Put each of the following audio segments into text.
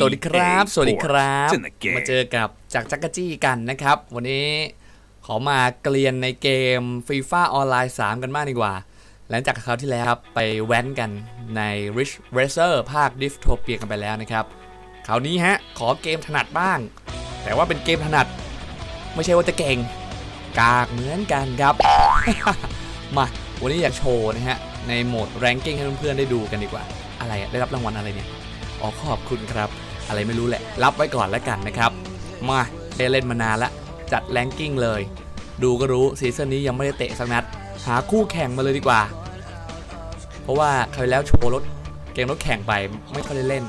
สวัสดีครับ สวัสดีครับ It's in the game มาเจอกับจากจักรจี้กันนะครับ วันนี้ขอมาเกลียนในเกมฟีฟ่าออนไลน์ 3 กันมากดีกว่า หลังจากคราวที่แล้วครับไปแว้นกันใน Rich Racer ภาค d i f t o p i a กันไปแล้วนะครับ คราวนี้ฮะ ขอเกมถนัดบ้าง แต่ว่าเป็นเกมถนัด ไม่ใช่ว่าจะเก่ง กากเหมือนกันครับ มา วันนี้อยากโชว์นะฮะ ในโหมด ranking ให้เพื่อนๆได้ดูกันดีกว่า อะไรอะได้รับรางวัลอะไรเนี่ยอ๋อขอบคุณครับ อะไรไม่รู้แหละ รับไว้ก่อนแล้วกันนะครับ มาได้เล่นมานานละจัดแรงกิ้งเลย ดูก็รู้ซีซั่นนี้ยังไม่ได้เตะสักนัด หาคู่แข่งมาเลยดีกว่า เพราะว่าเคยแล้วโชว์รถเกมรถแข่งไปไม่ค่อยได้เล่น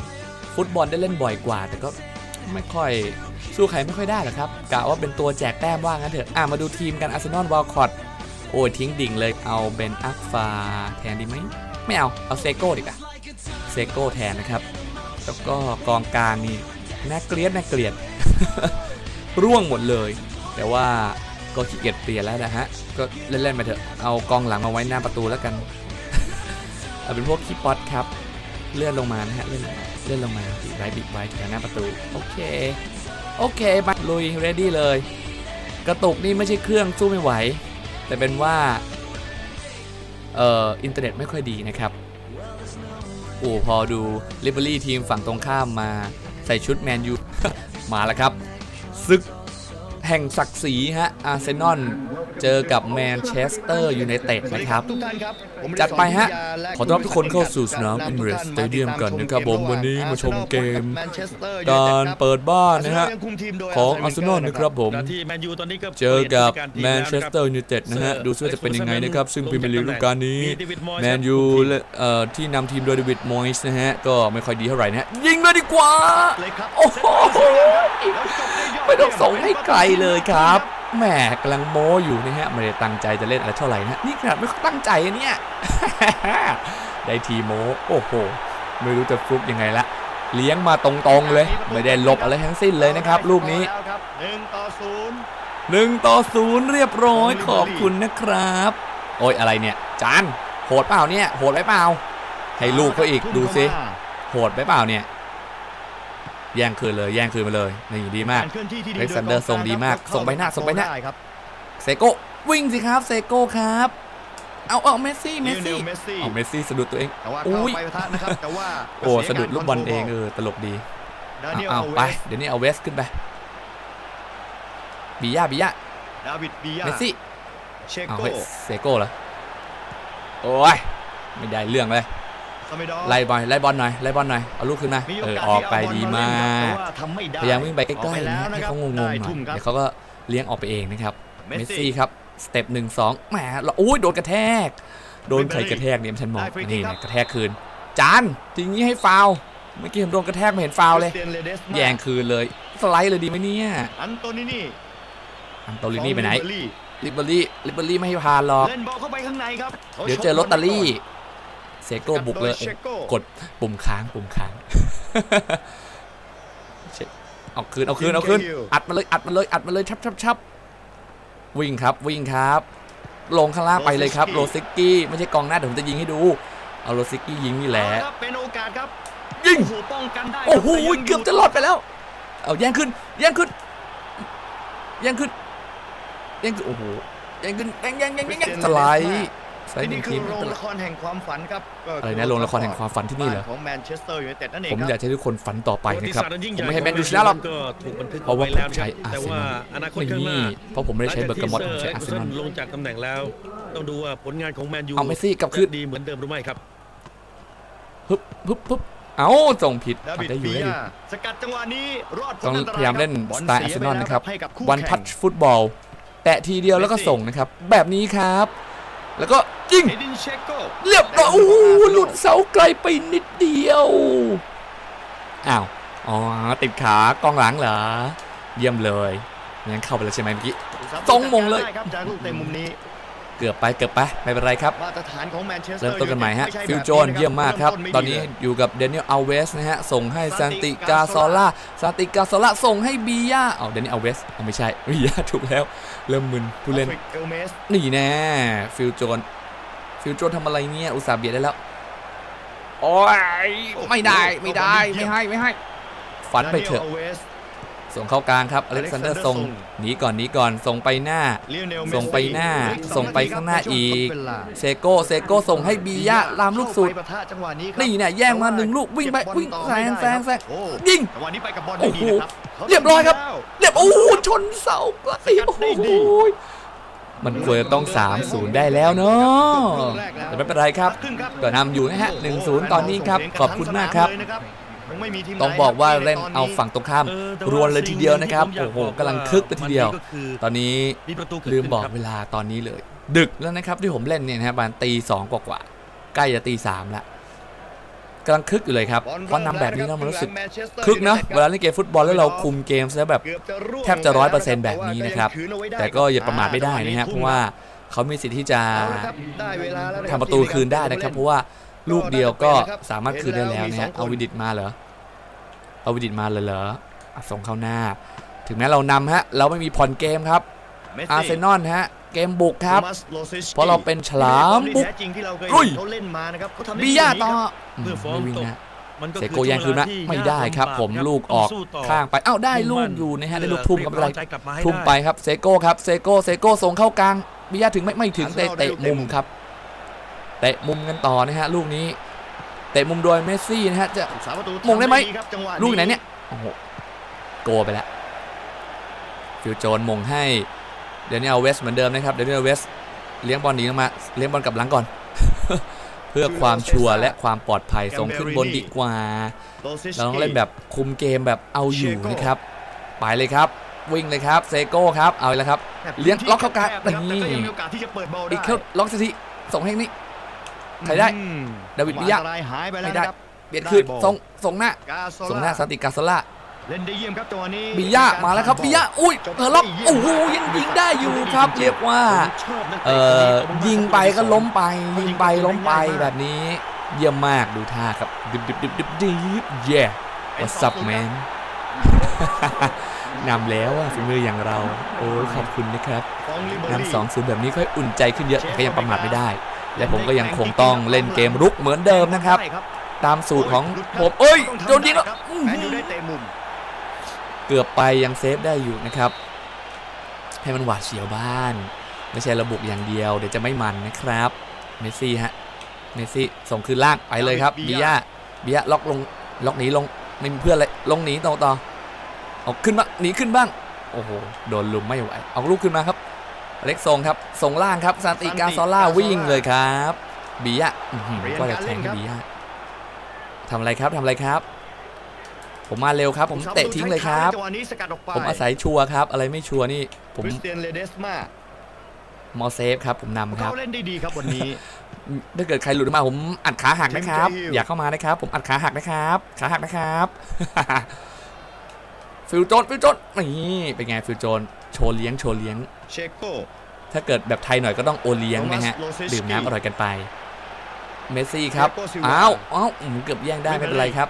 ฟุตบอลได้เล่นบ่อยกว่า แต่ก็ไม่ค่อยสู้ใครไม่ค่อยได้หรอกครับกะว่าเป็นตัวแจกแต้มว่างั้นเถอะอะมาดูทีมกันอาร์เซนอลวอลคอตโอ้ยทิ้งดิ่งเลยเอาเบนอักฟาแทนดีไหมไม่เอาเอาเซโก้ดีกว่าเซโก้แทนนะครับ แล้วก็กองกลางนี่น่าเกลียดน่าเกลียด ร่วงหมดเลย แต่ว่าก็ขี้เกียจเปลี่ยนแล้วนะฮะ ก็เล่นๆไปเถอะเอากองหลังมาไว้หน้าประตูแล้วกัน เอาเป็นพวกคีย์ป๊อตครับ เลื่อนลงมานะฮะเลื่อนลงมาเลื่อนลงมาบีบไว้บีบไว้แถวหน้าประตู โอเค โอเคมาลุยเรดี้เลย กระตุกนี่ไม่ใช่เครื่องสู้ไม่ไหว แต่เป็นว่าเอ่ออินเทอร์เน็ตไม่ค่อยดีนะครับ โอ้พอดูลิเบอรี่ทีมฝั่งตรงข้ามมา ใส่ชุดแมนยู มาแล้วครับ ซึก แห่งศักดิ์ศรีฮะอาร์เซนอลเจอกับแมนเชสเตอร์ยูไนเต็ดนะครับ จัดไปฮะ ขอต้อนรับทุกคนเข้าสู่สนาม Emirates Stadium กันนะครับผมวันนี้มาชมเกม การเปิดบ้านนะฮะ ของ Arsenal นะครับผม เจอกับแมนเชสเตอร์ยูไนเต็ดนะฮะ ดูซิว่าจะเป็นยังไงนะครับ ซึ่งพรีเมียร์ลีกฤดูกาลนี้แมนยูและที่นำทีมโดยเดวิดมอยส์นะฮะ ก็ไม่ค่อยดีเท่าไหร่นะฮะยิงเลยดีกว่า โอ้โหไม่ต้องส่งให้ไกลเลยครับแหมกำลังโม้อยู่นะฮะไม่ได้ตั้งใจจะเล่นอะไรเท่าไหร่นะนี่ขนาดไม่ตั้งใจอะเนี่ยได้ทีโม้โอ้โห ไม่รู้จะฟลุกยังไงละเลี้ยงมาตรงๆเลย ไม่ได้หลบอะไรทั้งสิ้นเลยนะครับ ลูกนี้แล้วครับหนึ่งต่อศูนย์หนึ่งต่อศูนย์เรียบร้อยขอบคุณนะครับ โอ้ยอะไรเนี่ยจานโหดเปล่าเนี่ยโหดไปเปล่า ให้ลูกเขาอีกดูซิโหดไปเปล่าเนี่ย แย่งคืนเลยแย่งคืนมาเลยนี่ดีมากรเคลื่อนที่ที่ดีเล็กซานเดอร์โยทรงดีมากเข้ส่งไปหน้าส่งไปหน้าด้ครับเซโก้วิ่งสิครับเซโก้ครับเอาเอาเมสซี่เมลิสโอเนซี่ลเมสซี่เอาเมสซี่สะดุดตัวเองแต่ว่าอุ้เข้ายไปปะทะนะครับแต่ว่าโอ้สะดุดลูกบอลเองเออตลกดีดาเอานิเอลเอาเวไปสเดี๋ยวนี้เอาเวสขึ้นไปบีย่าบีย่าดาวิดบียาเมสซี่เชเอาโก้เฮ้ยเซโก้เหรอโอ้ยไม่ได้เรื่องเลยสมิดอร์ ไล่บอลไล่บอลหน่อยไล่บอลหน่อยเอาลูกขึ้นมามีเอโออกาสออกที่ไปเาบอลดีเล่มานครับกแต่ว่าทำไม่ได้พยายามวิ่งไปใกออกล้ไปๆแล้นะวนะให้ครับเขางงๆหได้น่อยทุ่มครับเดี๋ยวเขาก็เลี้ยงออกไปเองนะครับเมเมสสซี่ซี่ครับสเต็ปหนึ่งสองแหมเราอุ้ยโดนกระแทก โดนใครกระแทกเนี่ยฉันมองได้ฟรีคิกนี่ครันะบกระแทกคืน จานทีนี้ให้ฟาวล์เมื่อกี้ผมโดนกระแทกไม่เห็นฟาวล์เลยคริสตีนเลเดสมาแย่งคืนเลยสไลด์เลยดีไหมเนี่ยอันโตนินี่อันโตลินี่ไปไหนของลิเบอร์ลิเบอรี่ลิเบอรี่ไม่ให้พานหรอกเล่นบอลเข้าไปข้างในครับเดี๋ยวเจอลอตเตอรี่ เซโก้บุกเลยโดเชโก้กดปุ่มค้างปุ่มค้างเช็คเอาคืนเอาคืนเอาคืนอัดมาเลยอัดมาเลยอัดมาเลยชับชับชับวิ่งครับวิ่งครับ ลงข้างล่างไปเลยครับโรซิกกี้ไม่ใช่กองหน้าเดี๋ยวผมจะยิงให้ดูเอาโรซิกกี้ยิงนี่แหละเอาครับเป็นโอกาสครับยิงโอ้โหป้องกันได้โอ้โหแต่ยังเกือบจะรอดไปแล้ว เอาแย่งขึ้นแย่งขึ้นแย่งขึ้นแย่งขึ้นโอ้โหแย่งขึ้นแย่งแย่งแย่งแย่งแย่งสไลด์ สไลด์หนึ่นี่งคืทีอมโรไม่งเป็นไรละครแห่งความฝันครับก็อะไรนะโรงละครแห่งความฝันที่นี่เหรอ บ้ของแมนเชสเตอร์ยูไนเต็ดนั่นเองผมคอยารักให้ทุกคนฝันต่อไปนะครับประวัติศาสตอัยิ่งผใหญ่มไม่ให้แมนยูชนะหรอก ก็ถูกบันทึกเพราะว่าอไแล้วผมใช้นะครับแต่ว่า Arsenal อนาคตข้างหน้านี่เพราะผมไม่ได้ใช้เบอร์กามอตหผมลังใช้จากอาร์ที่เซนอลเซอร์ลงจากตำแหน่งแล้ว ต้องดูว่าผลงานของแมนยูเอาเมสซี่กลับขึ้นจะดีเหมือนเดิมหรือไม่ครับ ฮึบฮึบฮึบเอาส่งผิดดาวิดได้อยู่บีได้อยู่ยาสกัดจังหวะนี้รอดพ้นต้องนตรพยายามเล่นคบสไตล์บอาลร์เซเสียนอลไปนะครับให้กับคู่วันแข่งทัชฟุตบอลแตะทีเดียวแล้วก็เมสซี่ส่งนะครับ แบบนี้ครับ แล้วก็ ยิงเอดินเชโก้เรียบร้อยโอ้โหหลุดเสาไกลไปนิดเดียว อ้าว อ๋อ ติดขากองหลังเหรอ เยี่ยมเลยงั้นเข้าไปแล้วใช่ไหมเมื่อกี้ทรงมงเลยได้ครับจากลูกเตะมุมนี้เกือบไปเกือบไปไม่เป็นไรครับมาตรฐานของแมนเชสเตอร์เริ่มต้นกันใหม่ฮะไใช่ฟิลแบบโจนะคบเยี่ยมมากครับเมตอนนี้อยู่กับเดนิเอลอัลเวสนะฮะ ส่งให้ซานติกาซอล่าซานติกาซอล่าส่งให้บียาเอาเดนิเอลอัลเวสเอาไม่ใช่บียาถูกแล้ว เริ่มมึนผู้เล่นออฟริกเอลเมสนี่แน่ฟิลโจน ฟิลโจนทำอะไรเนี่ยอุตส่าห์เบียดได้แล้วโอ้ยไม่ได้ไม่ได้ไม่ให้ไม่ให้ฝันไปเถอะดานิล Alves ส่งเข้ากลางครับอเล็กซานเดอร์ Alexander ส่งส่งหนีก่อนหนีก่อนส่งไปหน้าลิโอเนลส่งไปหน้าเมสซี่ส่งไปข้างหน้าอีกช่วงทดเวลาเซโก้เซโก้ส่งให้บียะลามลูกสุดเข้าไปปะทะจังหวะนี้ครับนี่เนี่ยแย่งมาหนึ่งลูกวิ่งไปเก็บบอลวิ่งต่อแซไม่งได้แซงแซงโอ้ยิงจังหวะนี้ไปกับบอลโอ้ได้โหดีนะครับขาเรียบร้อยครับแล้วเรียบโอ้โหชนเสาไกลสกัดโอ้ได้ดีโห มันควรจะต้อง 3-0 ได้แล้วเนาะแต่ไม่เป็นไรครับครึ่งครับก็นำอยู่นะฮะ 1-0 ตอนนี้ครับ ขอบคุณมากครับยังไม่มีทีมไหนต้องบอกว่าเล่นที่ใเอาฝั่งตรงข้ามเออแต่รวนเลยทีเดียวนะครับสิ่งโอ้โหที่ผมยากกำลังคึกไปทีเดียวมันก็คือตอนนี้มีประตูเกิดลืมขึ้นบอกครับเวลาตอนนี้เลย ดึกแล้วนะครับที่ผมเล่นเนี่ยนะฮะประมาณตีสองกว่าๆใกล้จะตีสามแล้ว กำลังคึกอยู่เลยครับบอลเพราะนำแบบนี้แล้วมันรู้สึกแมนเชสเตอร์คึกนะยูไนต็ดเวลาเล่นเกมฟุตบอลแล้วเราคุมเกมซะแบบเกือบจะร่วงแทบจะ100%แบบนี้นะครับต่ว่ายังขืนเอาไว้ได้แต่ก็อย่าประมาทไม่ได้นะฮะเพราะว่าเขามีสิทธิ์ที่จะเอาละครับได้เวลาแล้วนคบทำประตูคืนได้นะครับ เพราะว่าลูกเดียวก็สามารถคืนได้แล้วนะฮะเห็นแล้วมีสองคนเอาวิดิตมาเหรอเอาวิดิตมาเลยเหรออะส่งเข้าหน้า ถึงแม้เรานำฮะเราไม่มีผ่อนเกมครับ เมสซี่ อาร์เซนอลฮะ เกมบุกครับ โทมัสโลซิชเพราะเราเป็นฉลามบุกแท้จริงที่เราเคยลุย เห็นเขาเล่นมานะครับเขาทำได้บียาดีต่อครับ อืมเมื่อฟอร์มไม่วิ่งตกนะมันก็เซคือโกยังคืนนะช่วเวลาที่ไม่ได้ครับยากผมลำบากลูกออกต้งสู้ต่อข้างไปเอ้าได้มุ่งลูมั่กนอยู่นะฮะได้เพื่ลูกทุ่มเรียกับอะไรกำลังใจกลับมาให้ทุ่มได้ไปครับเซโก้ครับเซโก้เซโก้ส่งเข้ากลางบิยาถึงไม่ไม่ถึงเตะเตะมุมครับเตะมุมกันต่อนะฮะลูกนี้เตะมุมโดยเมสซี่นะฮะจะ สามประตูมงได้ไหม ทำครับจังหวะ ลูกไหนเนี่ยโอ้โหโกไปแล้วฟิวโจนมงให้ เดี๋ยวนี้เอาเวสเหมือนเดิมนะครับเดี๋ยวนี้เอาเวสเลี้ยงบอลหนีลงมาเลี้ยงบอลกลับหลังก่อน เพื่อความชัวร์และความปลอดภัยส่งขึ้นบนดีกว่าโลซิชเราต้องเล่นแบบคุมเกมแบบเอาอยู่นะครับ ไปเลยครับ วิ่งเลยครับเซโก้ครับเอาเลยครับ เลี้ยงล็อกเข้ากลางแคบนะครับนี่แต่ก็ยังมีโอกาสที่จะเปิดบอลได้อีกเข้าล็อกสถิส่งให้นี่ใครได้อืมดาวิดวิยะอันตรายหายไปแล้วไม่ได้นะครับเบียดขึ้นได้บอลส่งส่งหน้ากาโซส่งหน้าล่าสนติกาโซล่า เล่นได้เยี่ยมครับจังหวะนี้บิยะมาแล้วครับบิยะอุ้ยเธอล็อกโอ้โหยังยิงได้อยู่ครับเรียกว่าชอบนักเอ่ตะอคนนี้ยิงไปก็ล้มไปยิงไปล้มไปแบบนี้ เยี่ยมมากดูท่าครับดิบดิบดิบดิบดิบเย่ what's up man นำแล้วอะฝีมืออย่างเรา โอ้ยขอบคุณนะครับฟองลิเบอรี่นำสองศูนย์แบบนี้ก็อุ่นใจขึ้นเยอะแต่ก็ยังประมาทไม่ได้ และผมก็ยังคงต้องเล่นเกมรุกเหมือนเดิมนะครับได้ตามสูตรของผมเอ้ยโดนยิงแล้ว เตะมุมเกือบไปยังเซฟได้อยู่นะครับ ให้มันหวาดเสียวบ้าน ไม่ใช่ระบุอย่างเดียว เดี๋ยวจะไม่มันนะครับ เมสซี่ฮะ เมสซี่ส่งคืนล่างไปเลยครับบิยาบิยาล็อกลงล็อกหนีลงไม่มีเพื่อนเลยลงหนีต่อต่อเอาขึ้นมาหนีขึ้นบ้าง โอ้โหโดนลุมไม่ไหวเอาลูกขึ้นมาครับอเล็กส่งครับส่งล่างครับซานติกาซอล่าวิ่งเลยครับบิยาอื้อหือก็จะแทงให้บิยาทำอะไรครับทำอะไรครับ ผมมาเร็วครับ ผมเตะทิ้งเลยครับจังหวะนี้สกัดออกไปผมอาศัยชัวร์ครับ อะไรไม่ชัวร์นี่ ผมคริสเตียนเลเดสมามอเซฟครับ ผมนำครัเขาบเล่นได้ดีครับวันนี้ถ้าเกิดใครหลุดมาผมอัดขาหักนะครับทีมเจฮิลอยากเข้ามานะครับ ผมอัดขาหักนะครับ ขาหักนะครับ ฟิลโจนฟิลโจนนี่เป็นไงฟิลโจนโชว์เลี้ยงโชว์เลี้ยงเชโก้ถ้าเกิดแบบไทยหน่อยก็ต้องโอเลี้ยงนะฮะโทมัสโลซิสกี้ดื่มน้ำอร่อยกันไป เมสซี่ครับเดียโก้ซิลวาอ้าวอ้าวอืมเกือบแย่งได้ไม่เป็นไรครับ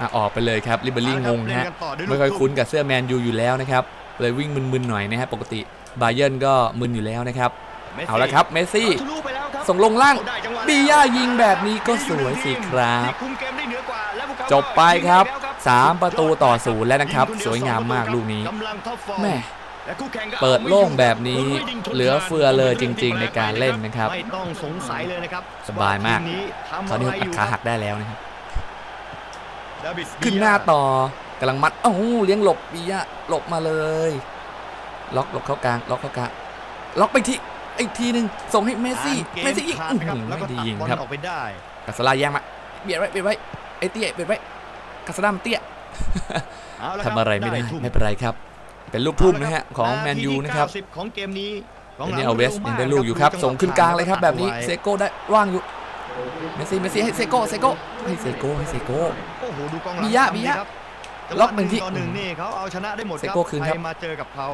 อะออกไปเลยครับลิเบอรี่งงเล่นฮะกันต่อด้วยไม่ค่อยลูกคุ้นกับเสื้อแมนยูอยู่แล้วนะครับเลยวิ่งมึนๆหน่อยนะฮะปกติบาเยิร์นก็มึนอยู่แล้วนะครับมสซี่เอาละครับเมสซี่ทะลุไปแล้วครับส่งลงล่างเขาได้จังหวะบีย่ายิงแบบนี้ก็สวยสิครับที่คุมเกมได้เหนือกว่าและพวกเขาจบไปครับยิงได้แล้วสามประตูต่อศูนย์แล้วนะครับยิงคเดีสวยงามมากลูกนี้กำลังท็อปฟอร์มแม่และคู่แข่งก็เปิดโล่งแบบนี้โอ้ยยิงชนเหลือเฟือเลยจริง ๆ ในการเล่นนะครับไม่ต้องสงสัยเลยนะครับสบายมากทีนี้ทำตอนนี้อะไรผมอัอดยู่ขาหักได้แล้วนะครับดาวิด ขึ้นหน้าต่อกำลังมัดโอ้โหเลี้ยงหลบบีย่าหลบมาเลย ล็อกหลบเข้ากลาง ล็อกเข้ากลาง ล็อกไปที่อีกทีหนึ่งส่งให้เมสซี่อ่านเมสซี่ยิงผ่านอื้อนะครับหือแล้วก็ไม่ได้ตัดยิงบอลครับออกไปได้กัสลาแย่งมาเบียดไว้เบียดไว้ไอ้เตี้ยเบียดไว้กัสลามเตี้ยเอาละคบทำอะไรไม่ได้ทุ่ไม่เป็นไรครับ เป็นลูกทุ่มนะฮะของแมนยูนะครับาทีที่90ของเกมนี้กองหอันลังนี้เอาเวสยังได้ลูกอยู่ครับ ส่งขึ้นกลางเลยครับแบบนี้เซโก้ได้ว่างอยู่ เมสซี่เมสซี่ให้เซโก้เซโก้ให้เซโก้ให้เซโก้ โอ้โหดูกองหลังบิยะทำบิดียะครับล็อกหนึ่งที่ต่อหนึ่งนี่เขาเอาชนะได้หมดเซโก้คืนครับ ใมาเจอกับเขา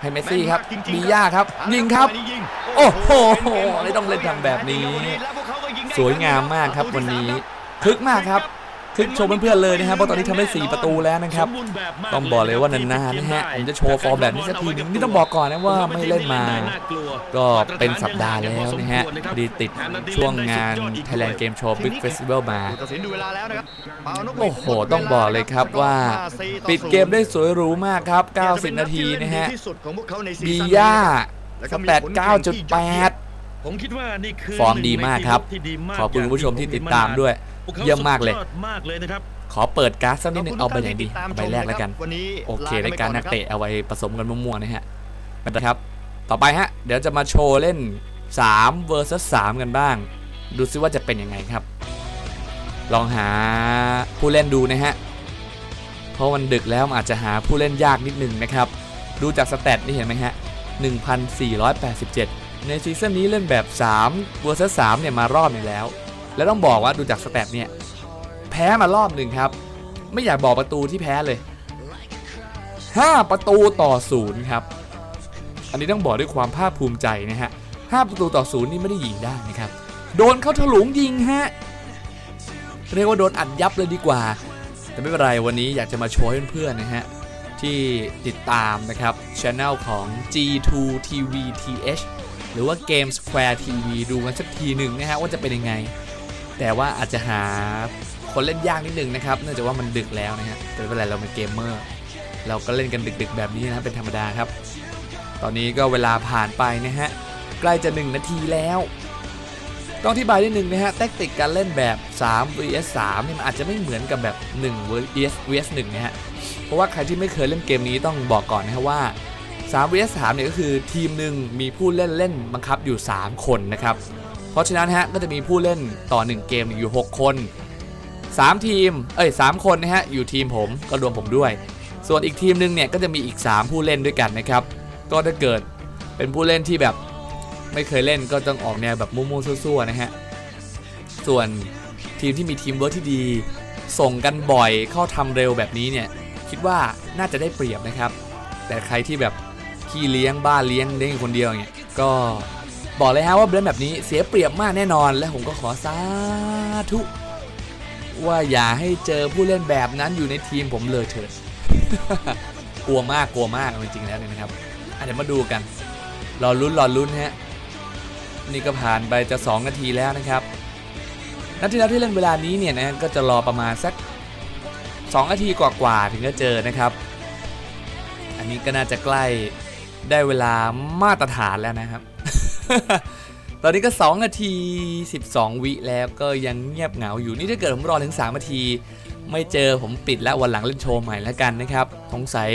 ให้เมสซี่ครับแม่นมากจริงๆบีย่าครับเอายิงครับจัหวะนี้ยิงโอ้โหเป็นเกมไม่ต้องเล่นทำแบบนี้แล้วพวกเขาก็ยิงได้สวยงามมากครับวันนี้คึกมากครับ คึขึ้นชมเพื่อนๆเลยนะครับเพราะตอนนี้ทำได้ 4 ประตูแล้วนะครับสมบูรณ์แบบมากต้องบอกเลยว่านานๆนะฮะผมจะโชว์ฟอร์มแบบนี้สักทีหนึงนี่ต้องบอกก่อนนะว่าไม่เล่นมา ก็เป็นสัปดาห์แล้วนะฮะพอดีติดช่วงงาน Thailand Game Show Big Festival มาผู้ตัดสินดูเวลาแล้วนะครับเป่านกหวีดโอ้โห ต้องบอกเลยครับว่า ปิดเกมได้สวยหรูมากครับ 90 นาทีนะฮะดีที่สุดของพวกเขาในซีบีซั่นนี้ย่าแล้วสก็มีแตทผลงานที่ยอดเยี่ยม9.8ผมคิดว่านี่คือฟอร์มดีมากครับหนึ่งในทีมที่ดีมากขอบคุณคุณผู้ชมที่ติดตามด้วยพวกข เยี่ยมมากเลยสุดอดมากเลยนะครับขอเปิดการ์ดสักนิดนึงขบเอาคุณไปทุไหนดีท่ที่ติเอาตามไปแรกแล้วกันชมะคบวันนี้โอเคลในการนักไปเตะเอาไว้ผสมกันมั่วๆนะฮะไปครับ ต่อไปฮะ เดี๋ยวจะมาโชว์เล่น3 vs 3 กันบ้าง ดูซิว่าจะเป็นยังไงครับ ลองหาผู้เล่นดูนะฮะ เพราะมันดึกแล้วมันอาจจะหาผู้เล่นยากนิดนึงนะครับ ดูจากสแตทนี่เห็นไหมฮะ 1487 ในซีซั่นนี้เล่นแบบ3 vs 3เนี่ยมารอบหนึงแล้ว แล้วต้องบอกว่าดูจากสแตทเนี่ยแพ้มารอบหนึ่งครับ ไม่อยากบอกประตูที่แพ้เลย 5 ประตูต่อศูนย์ครับ อันนี้ต้องบอกด้วยความภาคภูมิใจนะฮะ5ประตูต่อศูนย์นี่ไม่ได้ยิงได้นะครับ โดนเข้าถลุงยิงฮะ เรียกว่าโดนอัดยับเลยดีกว่า แต่ไม่เป็นไรวันนี้อยากจะมาโชว์ให้เพื่อนๆนะฮะ ที่ติดตามนะครับช anel ของ G2 TV TH หรือว่า Game Square TV ดูกันสักทีหนึ่งนะฮะ ว่าจะเป็นยังไง แต่ว่าอาจจะหาคนเล่นยากนิดนึงนะครับ เนื่องจากว่ามันดึกแล้วนะฮะแต่ไม่เป็นไรเราเป็นเกมเมอร์ เราก็เล่นกันดึกๆ แบบนี้นะเป็นธรรมดาครับ ตอนนี้ก็เวลาผ่านไปนะฮะ ใกล้จะ 1 นาทีแล้วต้องอธิบายนิดนึงนะฮะแทคติกการเล่นแบบ 3 vs 3เนี่ยมันอาจจะไม่เหมือนกับแบบ 1 vs vs 1นะฮะ เพราะว่าใครที่ไม่เคยเล่นเกมนี้ต้องบอกก่อนนะฮะว่า 3 vs 3เนี่ยก็คือทีมหนึ่งมีผู้เล่นเล่นบังคับอยู่ 3 คนนะครับ เพราะฉะนั้นฮะก็จะมีผู้เล่นต่อ 1 เกมอยู่ 6 คน 3 ทีม เอ้ย 3 คนนะฮะ อยู่ทีมผมก็รวมผมด้วย ส่วนอีกทีมหนึ่งเนี่ยก็จะมีอีก 3 ผู้เล่นด้วยกันนะครับ ก็ถ้าเกิดเป็นผู้เล่นที่แบบไม่เคยเล่นก็ต้องออกแนวแบบมั่วๆซั่วๆนะฮะ ส่วนทีมที่มีทีมเวิร์กที่ดี ส่งกันบ่อยเข้าทำเร็วแบบนี้เนี่ย คิดว่าน่าจะได้เปรียบนะครับ แต่ใครที่แบบขี้เลี้ยงบ้าเลี้ยงเล่นคนเดียวเนี่ยก็ บอกเลยฮะว่าเล่นแบบนี้เสียเปรียบมากแน่นอน และผมก็ขอสาธุ ว่าอย่าให้เจอผู้เล่นแบบนั้นอยู่ในทีมผมเลยเถิดกลัวมากกลัวมากจริงๆแล้วเนี่ยนะครับเดี๋ยวมาดูกัน รอลุ้นรอลุ้นฮะนี่ก็ผ่านไปจะ 2 นาทีแล้วนะครับนัดที่แล้วที่เล่นเวลานี้เนี่ยนะก็จะรอประมาณสัก 2 นาทีกว่าๆถึงจะเจอนะครับ อันนี้ก็น่าจะใกล้ได้เวลามาตรฐานแล้วนะครับ ตอนนี้ก็ 2 นาที 12 วิแล้วก็ยังเงียบเหงาอยู่นี่ถ้าเกิดผมรอถึง 3 นาที ไม่เจอผมปิดแล้ววันหลังเล่นโชว์ใหม่แล้วกันนะครับสงสัย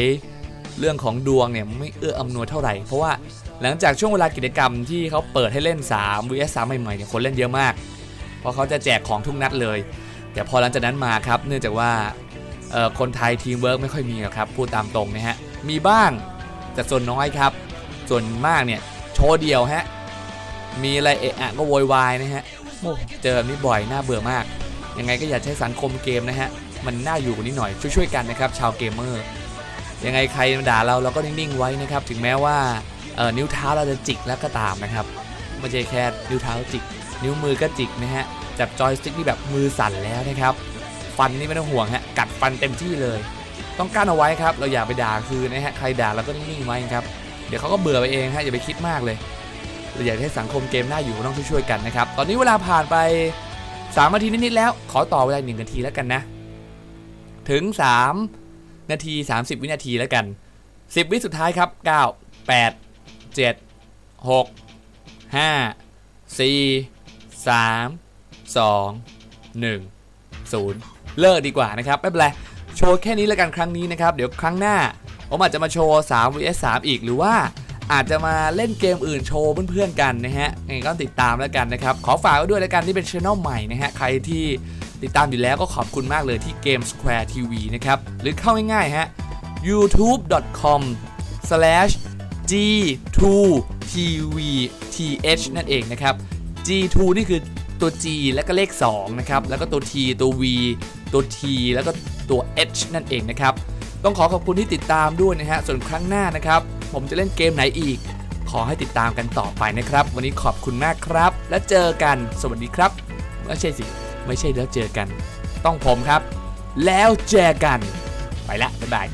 เรื่องของดวงเนี่ยไม่เอื้ออำนวยเท่าไหร่ เพราะว่าหลังจากช่วงเวลากิจกรรมที่เขาเปิดให้เล่น 3 vs 3ใหม่ๆเนี่ยคนเล่นเยอะมาก เพราะเขาจะแจกของทุกนัดเลย แต่พอหลังจากนั้นมาครับ เนื่องจากว่าคนไทยทีมเวิร์กไม่ค่อยมีครับพูดตามตรงนะฮะมีบ้างแต่ส่วนน้อยครับ ส่วนมากเนี่ยโชว์เดียวฮะ มีอะไรเอะอะก็โวยวายนะฮะเจอแบบนี้บ่อยน่าเบื่อมาก ยังไงก็อยากใช้สังคมเกมนะฮะ มันน่าอยู่กว่านี้หน่อยช่วยๆกันนะครับ ชาวเกมเมอร์ยังไงใครมาด่าเราเราก็นิ่งๆไว้นะครับ ถึงแม้ว่านิ้วเท้าเราจะจิกแล้วก็ตามนะครับไม่ใช่แค่นิ้วเท้าจิก นิ้วมือก็จิกนะฮะจับจอยสติ๊กนี่แบบมือสั่นแล้วนะครับ ฟันนี่ไม่ต้องห่วงฮะกัดฟันเต็มที่เลย ต้องกั้นเอาไว้ครับ เราอย่าไปด่าคืนนะฮะใครด่าเราก็นิ่งๆไว้ครับ เดี๋ยวเขาก็เบื่อไปเองฮะอย่าไปคิดมากเลย เราอยากให้สังคมเกมน่าอยู่ก็ต้องช่วยๆกันนะครับ ตอนนี้เวลาผ่านไป3นาทีนิดๆแล้ว ขอต่อเวลา1นาทีแล้วกันนะ ถึง 3 นาที 30 วินาทีแล้วกัน 10 วิสุดท้ายครับ 9 8 7 6 5 4 3 2 1 0 เลิกดีกว่านะครับ ไม่เป็นไร โชว์แค่นี้แล้วกันครั้งนี้นะครับ เดี๋ยวครั้งหน้า ผมอาจจะมาโชว์ 3 vs 3 อีกหรือว่า อาจจะมาเล่นเกมอื่นโชว์เพื่อนๆกันนะฮะยังไงก็ติดตามแล้วกันนะครับ ขอฝากไว้ด้วยแล้วกันที่เป็นช่องใหม่นะฮะ ใครที่ติดตามอยู่แล้วก็ขอบคุณมากเลยที่เกม Square TV นะครับ หรือเข้าง่ายๆฮะ youtube.com/g2tvth นั่นเองนะครับ g2 นี่คือตัว g แล้วก็เลข 2 นะครับ แล้วก็ตัว t ตัว v ตัว t แล้วก็ตัว h นั่นเองนะครับ ต้องขอขอบคุณที่ติดตามด้วยนะฮะ ส่วนครั้งหน้านะครับ ผมจะเล่นเกมไหนอีก ขอให้ติดตามกันต่อไปนะครับ วันนี้ขอบคุณมากครับ และเจอกันสวัสดีครับไม่ใช่สิ ไม่ใช่แล้วเจอกัน ต้องผมครับ แล้วเจอกัน ไปละบ๊ายบาย